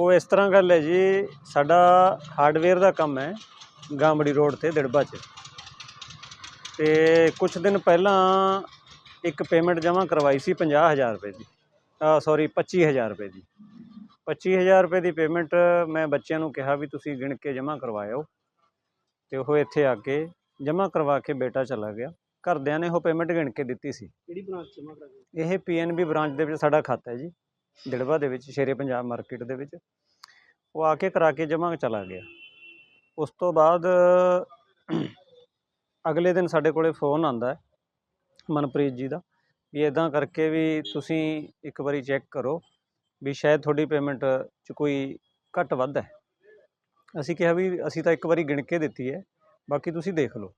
ਉਹ ਇਸ ਤਰ੍ਹਾਂ ਗੱਲ ਹੈ ਜੀ ਸਾਡਾ ਹਾਰਡਵੇਅਰ ਦਾ ਕੰਮ ਹੈ ਗਾਮੜੀ ਰੋਡ ਤੇ ਦਿੜਬਾ 'ਚ। ਤੇ ਕੁਝ ਦਿਨ ਪਹਿਲਾਂ ਇੱਕ ਪੇਮੈਂਟ ਜਮ੍ਹਾਂ ਕਰਵਾਈ ਸੀ 50000 ਰੁਪਏ ਦੀ। ਸੌਰੀ 25000 ਰੁਪਏ ਦੀ। 25000 ਰੁਪਏ ਦੀ ਪੇਮੈਂਟ ਮੈਂ ਬੱਚਿਆਂ ਨੂੰ ਕਿਹਾ ਵੀ ਤੁਸੀਂ ਗਿਣ ਕੇ ਜਮ੍ਹਾਂ ਕਰਵਾਇਓ। ਤੇ ਉਹ ਇੱਥੇ ਆ ਕੇ ਜਮ੍ਹਾਂ ਕਰਵਾ ਕੇ ਬੇਟਾ ਚਲਾ ਗਿਆ। ਘਰਦਿਆਂ ਨੇ ਉਹ ਪੇਮੈਂਟ ਗਿਣ ਕੇ ਦਿੱਤੀ ਸੀ। ਕਿਹੜੀ ਬ੍ਰਾਂਚ ਜਮ੍ਹਾਂ ਕਰਾਈ ਇਹ ਪੀਐਨਬੀ ਬ੍ਰਾਂਚ ਦੇ ਵਿੱਚ ਸਾਡਾ ਖਾਤਾ ਹੈ ਜੀ। ਦਿੜਵਾ ਦੇ ਵਿੱਚ, ਸ਼ੇਰੇ ਪੰਜਾਬ ਮਾਰਕੀਟ ਦੇ ਵਿੱਚ, ਉਹ ਆ ਕੇ ਕਰਾ ਕੇ ਜਮ੍ਹਾਂ ਚਲਾ ਗਿਆ। ਉਸ ਤੋਂ ਬਾਅਦ ਅਗਲੇ ਦਿਨ ਸਾਡੇ ਕੋਲੇ ਫੋਨ ਆਂਦਾ ਮਨਪ੍ਰੀਤ ਜੀ ਦਾ, ਵੀ ਇਦਾਂ ਕਰਕੇ ਵੀ ਤੁਸੀਂ ਇੱਕ ਵਾਰੀ ਚੈੱਕ ਕਰੋ ਵੀ ਸ਼ਾਇਦ ਤੁਹਾਡੀ ਪੇਮੈਂਟ 'ਚ ਕੋਈ ਘੱਟ ਵੱਧ ਹੈ। ਅਸੀਂ ਕਿਹਾ ਵੀ ਅਸੀਂ ਤਾਂ ਇੱਕ ਵਾਰੀ ਗਿਣ ਕੇ ਦਿੱਤੀ ਹੈ, ਬਾਕੀ ਤੁਸੀਂ ਦੇਖ ਲਓ।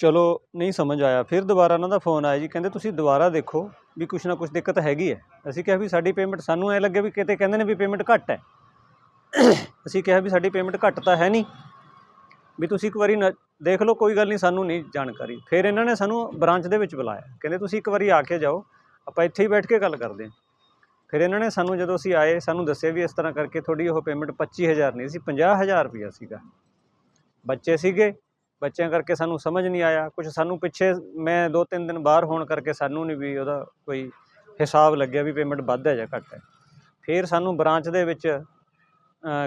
ਚਲੋ, ਨਹੀਂ ਸਮਝ ਆਇਆ। ਫਿਰ ਦੁਬਾਰਾ ਉਹਨਾਂ ਦਾ ਫੋਨ ਆਇਆ ਜੀ, ਕਹਿੰਦੇ ਤੁਸੀਂ ਦੁਬਾਰਾ ਦੇਖੋ ਵੀ ਕੁਛ ਨਾ ਕੁਛ ਦਿੱਕਤ ਹੈਗੀ ਹੈ। ਅਸੀਂ ਕਿਹਾ ਵੀ ਸਾਡੀ ਪੇਮੈਂਟ ਸਾਨੂੰ ਐ ਲੱਗੇ ਵੀ ਕਿਤੇ ਕਹਿੰਦੇ ਨੇ ਵੀ ਪੇਮੈਂਟ ਘੱਟ ਹੈ। ਅਸੀਂ ਕਿਹਾ ਵੀ ਸਾਡੀ ਪੇਮੈਂਟ ਘੱਟ ਤਾਂ ਹੈ ਨਹੀਂ। ਵੀ ਤੁਸੀਂ ਇੱਕ ਵਾਰੀ ਨ- ਦੇਖ ਲਓ, ਕੋਈ ਗੱਲ ਨਹੀਂ, ਸਾਨੂੰ ਨਹੀਂ ਜਾਣਕਾਰੀ। ਫਿਰ ਇਹਨਾਂ ਨੇ ਸਾਨੂੰ ਬ੍ਰਾਂਚ ਦੇ ਵਿੱਚ ਬੁਲਾਇਆ। ਕਹਿੰਦੇ ਤੁਸੀਂ ਇੱਕ ਵਾਰੀ ਆ ਕੇ ਜਾਓ, ਆਪਾਂ ਇੱਥੇ ਹੀ ਬੈਠ ਕੇ ਗੱਲ ਕਰਦੇ ਹਾਂ। ਫਿਰ ਇਹਨਾਂ ਨੇ ਸਾਨੂੰ ਜਦੋਂ ਅਸੀਂ ਆਏ, ਸਾਨੂੰ ਦੱਸਿਆ ਵੀ ਇਸ ਤਰ੍ਹਾਂ ਕਰਕੇ ਤੁਹਾਡੀ ਉਹ ਪੇਮੈਂਟ 25000 ਨਹੀਂ ਸੀ 50000 ਰੁਪਇਆ ਸੀਗਾ। ਬੱਚੇ ਸੀਗੇ ਬੱਚਿਆਂ ਕਰਕੇ ਸਾਨੂੰ ਸਮਝ ਨਹੀਂ ਆਇਆ ਕੁਝ ਸਾਨੂੰ ਪਿੱਛੇ ਮੈਂ ਦੋ ਤਿੰਨ ਦਿਨ ਬਾਹਰ ਹੋਣ ਕਰਕੇ ਸਾਨੂੰ ਨਹੀਂ ਵੀ ਉਹਦਾ ਕੋਈ ਹਿਸਾਬ ਲੱਗਿਆ ਵੀ ਪੇਮੈਂਟ ਵੱਧ ਹੈ ਜਾਂ ਘੱਟ ਹੈ। ਫਿਰ ਸਾਨੂੰ ਬ੍ਰਾਂਚ ਦੇ ਵਿੱਚ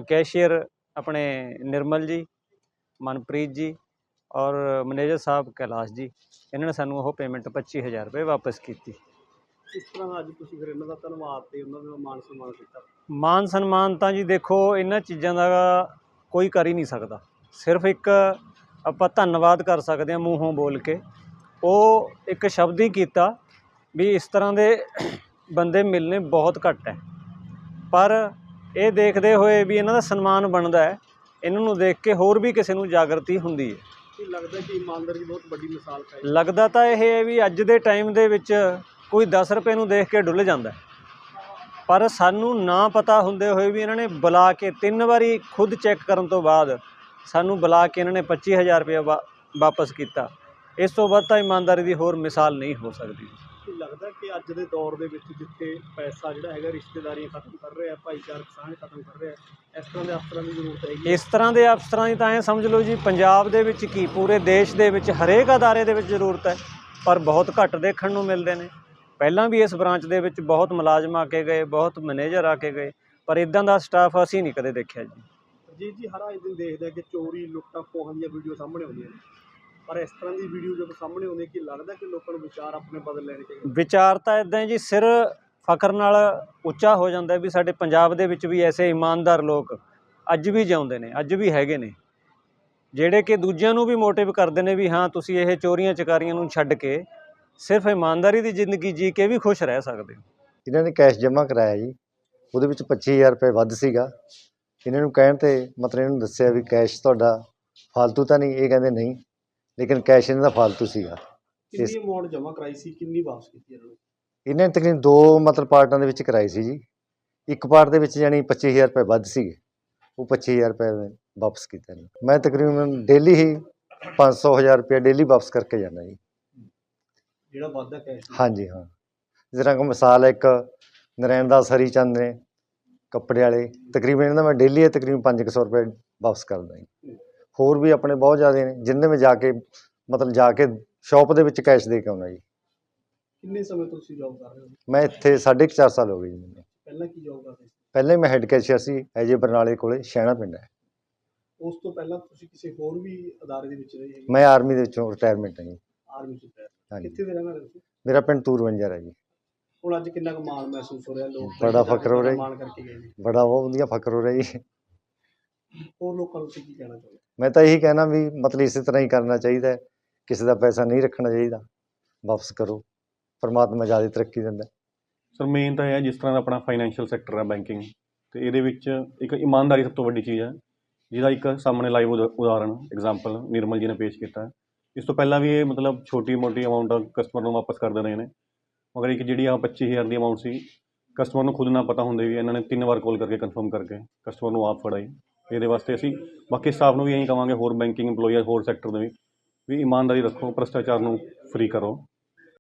ਕੈਸ਼ੀਅਰ ਆਪਣੇ ਨਿਰਮਲ ਜੀ ਮਨਪ੍ਰੀਤ ਜੀ ਔਰ ਮੈਨੇਜਰ ਸਾਹਿਬ ਕੈਲਾਸ਼ ਜੀ ਇਹਨਾਂ ਨੇ ਸਾਨੂੰ ਉਹ ਪੇਮੈਂਟ 25000 ਰੁਪਏ ਵਾਪਸ ਕੀਤੀ। ਇਸ ਤਰ੍ਹਾਂ ਅੱਜ ਤੁਸੀਂ ਫਿਰ ਇਹਨਾਂ ਦਾ ਧੰਨਵਾਦ ਤੇ ਉਹਨਾਂ ਦਾ ਮਾਨ ਸਨਮਾਨ ਕੀਤਾ। ਮਾਨ ਸਨਮਾਨ ਤਾਂ ਜੀ ਦੇਖੋ ਇਹਨਾਂ ਚੀਜ਼ਾਂ ਦਾ ਕੋਈ ਕਰ ਹੀ ਨਹੀਂ ਸਕਦਾ। ਸਿਰਫ ਇੱਕ ਆਪਾਂ ਧੰਨਵਾਦ ਕਰ ਸਕਦੇ ਹਾਂ ਮੂੰਹੋਂ ਬੋਲ ਕੇ। ਉਹ ਇੱਕ ਸ਼ਬਦ ਹੀ ਕੀਤਾ ਵੀ ਇਸ ਤਰ੍ਹਾਂ ਦੇ ਬੰਦੇ ਮਿਲਨੇ ਬਹੁਤ ਘੱਟ ਹੈ। ਪਰ ਇਹ ਦੇਖਦੇ ਹੋਏ ਵੀ ਇਹਨਾਂ ਦਾ ਸਨਮਾਨ ਬਣਦਾ ਹੈ ਇਹਨਾਂ ਨੂੰ ਦੇਖ ਕੇ ਹੋਰ ਵੀ ਕਿਸੇ ਨੂੰ ਜਾਗਰਤੀ ਹੁੰਦੀ ਹੈ। ਲੱਗਦਾ ਕਿ ਇਮਾਨਦਾਰੀ ਦੀ ਬਹੁਤ ਵੱਡੀ ਮਿਸਾਲ ਹੈ ਲੱਗਦਾ ਤਾਂ ਇਹ ਹੈ ਵੀ ਅੱਜ ਦੇ ਟਾਈਮ ਦੇ ਵਿੱਚ ਕੋਈ 10 ਰੁਪਏ ਨੂੰ ਦੇਖ ਕੇ ਡੁੱਲ ਜਾਂਦਾ। ਪਰ ਸਾਨੂੰ ਨਾ ਪਤਾ ਹੁੰਦੇ ਹੋਏ ਵੀ ਇਹਨਾਂ ਨੇ ਬੁਲਾ ਕੇ ਤਿੰਨ ਵਾਰੀ ਖੁਦ ਚੈੱਕ ਕਰਨ ਤੋਂ ਬਾਅਦ ਸਾਨੂੰ ਬੁਲਾ ਕੇ ਇਹਨਾਂ ਨੇ 25000 ਰੁਪਏ ਵਾਪਸ ਕੀਤਾ। ਇਸ ਤੋਂ ਵੱਧ ਤਾਂ ਇਮਾਨਦਾਰੀ ਦੀ ਹੋਰ ਮਿਸਾਲ ਨਹੀਂ ਹੋ ਸਕਦੀ। ਲੱਗਦਾ ਕਿ ਅੱਜ ਦੇ ਦੌਰ ਦੇ ਵਿੱਚ ਜਿੱਥੇ ਪੈਸਾ ਜਿਹੜਾ ਹੈਗਾ ਰਿਸ਼ਤੇਦਾਰੀਆਂ ਖਤਮ ਕਰ ਰਿਹਾ ਭਾਈਚਾਰਕ ਸਾਂਝ ਖਤਮ ਕਰ ਰਿਹਾ ਇਸ ਤਰ੍ਹਾਂ ਦੇ ਅਫਸਰਾਂ ਦੀ ਜ਼ਰੂਰਤ ਹੈਗੀ ਹੈ। ਇਸ ਤਰ੍ਹਾਂ ਦੇ ਅਫਸਰਾਂ ਦੀ ਤਾਂ ਐਂ ਸਮਝ ਲਓ ਜੀ ਪੰਜਾਬ ਦੇ ਵਿੱਚ ਕੀ ਪੂਰੇ ਦੇਸ਼ ਦੇ ਵਿੱਚ ਹਰੇਕ ਅਦਾਰੇ ਦੇ ਵਿੱਚ ਜ਼ਰੂਰਤ ਹੈ ਪਰ ਬਹੁਤ ਘੱਟ ਦੇਖਣ ਨੂੰ ਮਿਲਦੇ ਨੇ। ਪਹਿਲਾਂ ਵੀ ਇਸ ਬ੍ਰਾਂਚ ਦੇ ਵਿੱਚ ਬਹੁਤ ਮੁਲਾਜ਼ਮ ਆ ਕੇ ਗਏ ਬਹੁਤ ਮੈਨੇਜਰ ਆ ਕੇ ਗਏ ਪਰ ਇਦਾਂ ਦਾ ਸਟਾਫ ਅਸੀਂ ਨਹੀਂ ਕਦੇ ਦੇਖਿਆ ਜੀ। ਜੀ ਜੀ ਹਰ ਦਿਨ ਦੇਖਦਾ ਕਿ ਚੋਰੀ ਲੁੱਟਾਂ ਖੋਹਾਂ ਦੀਆਂ ਵੀਡੀਓ ਸਾਹਮਣੇ ਆਉਂਦੀਆਂ ਨੇ। ਪਰ ਇਸ ਤਰ੍ਹਾਂ ਦੀ ਵੀਡੀਓ ਜਦੋਂ ਸਾਹਮਣੇ ਆਉਂਦੀ ਹੈ ਕਿ ਲੱਗਦਾ ਕਿ ਲੋਕਾਂ ਨੂੰ ਵਿਚਾਰ ਆਪਣੇ ਬਦਲ ਲੈਣੇ ਚਾਹੀਦੇ ਵਿਚਾਰ ਤਾਂ ਇਦਾਂ ਜੀ ਸਿਰ ਫਖਰ ਨਾਲ ਉੱਚਾ ਹੋ ਜਾਂਦਾ ਵੀ ਸਾਡੇ ਪੰਜਾਬ ਦੇ ਵਿੱਚ ਵੀ ਐਸੇ ਇਮਾਨਦਾਰ ਲੋਕ ਅੱਜ ਵੀ ਜਿਉਂਦੇ ਨੇ ਅੱਜ ਵੀ ਹੈਗੇ ਨੇ। ਜਿਹੜੇ ਕਿ ਦੂਜਿਆਂ ਨੂੰ ਵੀ ਮੋਟਿਵ ਕਰਦੇ ਨੇ ਵੀ ਹਾਂ ਤੁਸੀਂ ਇਹ ਚੋਰੀਆਂ ਚਕਾਰੀਆਂ ਨੂੰ ਛੱਡ ਕੇ ਸਿਰਫ ਇਮਾਨਦਾਰੀ ਦੀ ਜ਼ਿੰਦਗੀ ਜੀ ਕੇ ਵੀ ਖੁਸ਼ ਰਹਿ ਸਕਦੇ ਹੋ। ਇਹਨਾਂ ਨੇ ਕੈਸ਼ ਜਮ੍ਹਾਂ ਕਰਾਇਆ ਜੀ ਉਹਦੇ ਵਿੱਚ 25000 ਰੁਪਏ ਵੱਧ ਸੀਗਾ। ਇਹਨਾਂ ਨੂੰ ਕਹਿਣ ਤੇ ਮਤਲਬ ਇਹਨਾਂ ਨੂੰ ਦੱਸਿਆ ਵੀ ਕੈਸ਼ ਤੁਹਾਡਾ ਫालतू ਤਾਂ ਨਹੀਂ ਇਹ ਕਹਿੰਦੇ ਨਹੀਂ ਲੇਕਿਨ ਕੈਸ਼ ਇਹਨਾਂ ਦਾ ਫालतू ਸੀਗਾ। ਕਿੰਨੀ ਅਮਾਉਂਟ ਜਮ੍ਹਾਂ ਕਰਾਈ ਸੀ ਕਿੰਨੀ ਵਾਪਸ ਕੀਤੀ ਇਹਨਾਂ ਨੂੰ? ਇਹਨਾਂ ਨੇ ਤਕਰੀਬਨ ਦੋ ਮਤਲਬ ਪਾਰਟਾਂ ਦੇ ਵਿੱਚ ਕਰਾਈ ਸੀ ਜੀ। ਇੱਕ ਪਾਰਟ ਦੇ ਵਿੱਚ ਜਾਨੀ 25000 ਰੁਪਏ ਵੱਧ ਸੀਗੇ ਉਹ 25000 ਰੁਪਏ ਵਾਪਸ ਕੀਤੇ ਨੇ। ਮੈਂ ਤਕਰੀਬਨ ਡੇਲੀ ਹੀ 500000 ਰੁਪਏ ਡੇਲੀ ਵਾਪਸ ਕਰਕੇ ਜਾਂਦਾ ਜੀ। ਜਿਹੜਾ ਵਾਧਾ ਕੈਸ਼ ਹਾਂਜੀ ਹਾਂ। ਜਿਹੜਾ ਕਿ ਮਿਸਾਲ ਇੱਕ ਨਰੈਣ ਦਾਸ ਹਰੀ ਚੰਦ ਨੇ ਕੱਪੜੇ ਵਾਲੇ ਤਕਰੀਬਨ ਇਹਨਾਂ ਦਾ ਮੈਂ ਡੇਲੀ ਤਕਰੀਬਨ 500 ਰੁਪਏ ਵਾਪਸ ਕਰਦਾ ਜੀ। ਹੋਰ ਵੀ ਆਪਣੇ ਬਹੁਤ ਜ਼ਿਆਦਾ ਨੇ ਜਿੰਨੇ ਮੈਂ ਜਾ ਕੇ ਮਤਲਬ ਜਾ ਕੇ ਸ਼ਾਪ ਦੇ ਵਿੱਚ ਕੈਸ਼ ਦੇ ਕੇ ਆਉਣਾ ਜੀ। ਕਿੰਨੇ ਸਮੇਂ ਤੋਂ ਤੁਸੀਂ ਜੌਬ ਕਰ ਰਹੇ ਹੋ? ਮੈਂ ਇੱਥੇ ਸਾਢੇ ਕੁ ਚਾਰ ਸਾਲ ਹੋ ਗਏ ਜੀ ਮੈਨੂੰ। ਪਹਿਲਾਂ ਕੀ ਜੌਬ ਕਰਦੇ ਸੀ? ਪਹਿਲਾਂ ਹੀ ਮੈਂ ਹੈੱਡ ਕੈਸ਼ੀਅਰ ਸੀ ਐਜੇ ਬਰਨਾਲੇ ਕੋਲੇ ਸ਼ਹਿਣਾ ਪਿੰਡ ਹੈ। ਉਸ ਤੋਂ ਪਹਿਲਾਂ ਤੁਸੀਂ ਕਿਸੇ ਹੋਰ ਵੀ ਅਦਾਰੇ ਦੇ ਵਿੱਚ ਰਹੇ ਹੈਗੇ ਮੈਂ ਆਰਮੀ ਦੇ ਵਿੱਚੋਂ ਰਿਟਾਇਰਮੈਂਟ ਹੈ ਜੀ। ਆਰਮੀ ਚ ਹਾਂਜੀ। ਕਿੱਥੇ ਦੇ ਰਹਿਣ ਤੁਸੀਂ? ਮੇਰਾ ਪਿੰਡ ਤੂਰਵੰਜਰ ਹੈ ਜੀ। ਹੁਣ ਅੱਜ ਕਿੰਨਾ ਕੁ ਮਾਣ ਮਹਿਸੂਸ ਹੋ ਰਿਹਾ? ਲੋਕ ਬੜਾ ਫਖਰ ਹੋ ਰਿਹਾ ਜੀ। ਮਾਣ ਕਰਕੇ ਗਏ ਨੇ। ਬੜਾ ਬਹੁਤ ਵਧੀਆ ਫਖਰ ਹੋ ਰਿਹਾ ਜੀ। ਹੋਰ ਲੋਕਾਂ ਨੂੰ ਤੁਸੀਂ ਕੀ ਕਹਿਣਾ ਚਾਹੁੰਦੇ ਮੈਂ ਤਾਂ ਇਹੀ ਕਹਿਣਾ ਵੀ ਮਤਲਬ ਇਸੇ ਤਰ੍ਹਾਂ ਹੀ ਕਰਨਾ ਚਾਹੀਦਾ ਹੈ। ਕਿਸੇ ਦਾ ਪੈਸਾ ਨਹੀਂ ਰੱਖਣਾ ਚਾਹੀਦਾ। ਵਾਪਸ ਕਰੋ। ਪਰਮਾਤਮਾ ਜ਼ਿਆਦਾ ਤਰੱਕੀ ਦਿੰਦਾ ਸਰ ਮੇਨ ਤਾਂ ਇਹ ਹੈ ਜਿਸ ਤਰ੍ਹਾਂ ਦਾ ਆਪਣਾ ਫਾਈਨੈਂਸ਼ੀਅਲ ਸੈਕਟਰ ਹੈ ਬੈਂਕਿੰਗ ਤੇ ਇਹਦੇ ਵਿੱਚ ਇੱਕ ਇਮਾਨਦਾਰੀ ਸਭ ਤੋਂ ਵੱਡੀ ਚੀਜ਼ ਹੈ। ਜਿਹਦਾ ਇੱਕ ਸਾਹਮਣੇ ਲਾਈਵ ਉਦਾਹਰਣ ਐਗਜ਼ਾਮਪਲ ਨਿਰਮਲ ਜੀ ਨੇ ਪੇਸ਼ ਕੀਤਾ। ਹੈ ਇਸ ਤੋਂ ਪਹਿਲਾਂ ਵੀ ਇਹ ਮਤਲਬ ਛੋਟੀ ਮੋਟੀ ਅਮਾਉਂਟ ਕਸਟਮਰ ਨੂੰ ਵਾਪਸ ਕਰ ਦਿੰਦੇ ਨੇ। ਮਗਰ ਇੱਕ ਜਿਹੜੀ ਆ 25000 ਦੀ ਅਮਾਉਂਟ ਸੀ ਕਸਟਮਰ ਨੂੰ ਖੁਦ ਨਾ ਪਤਾ ਹੁੰਦੇ ਵੀ ਇਹਨਾਂ ਨੇ ਤਿੰਨ ਵਾਰ ਕਾਲ ਕਰਕੇ ਕਨਫਰਮ ਕਰਕੇ ਕਸਟਮਰ ਨੂੰ ਆਪ ਫੜਾਈ। ਇਹਦੇ ਵਾਸਤੇ ਅਸੀਂ ਬਾਕੀ ਸਟਾਫ ਨੂੰ ਵੀ ਇਹੀ ਕਵਾਂਗੇ ਹੋਰ ਬੈਂਕਿੰਗ EMPLOYER ਹੋਰ ਸੈਕਟਰ ਦੇ ਵੀ ਵੀ ਇਮਾਨਦਾਰੀ ਰੱਖੋ, ਭ੍ਰਿਸ਼ਟਾਚਾਰ ਨੂੰ ਫਰੀ ਕਰੋ।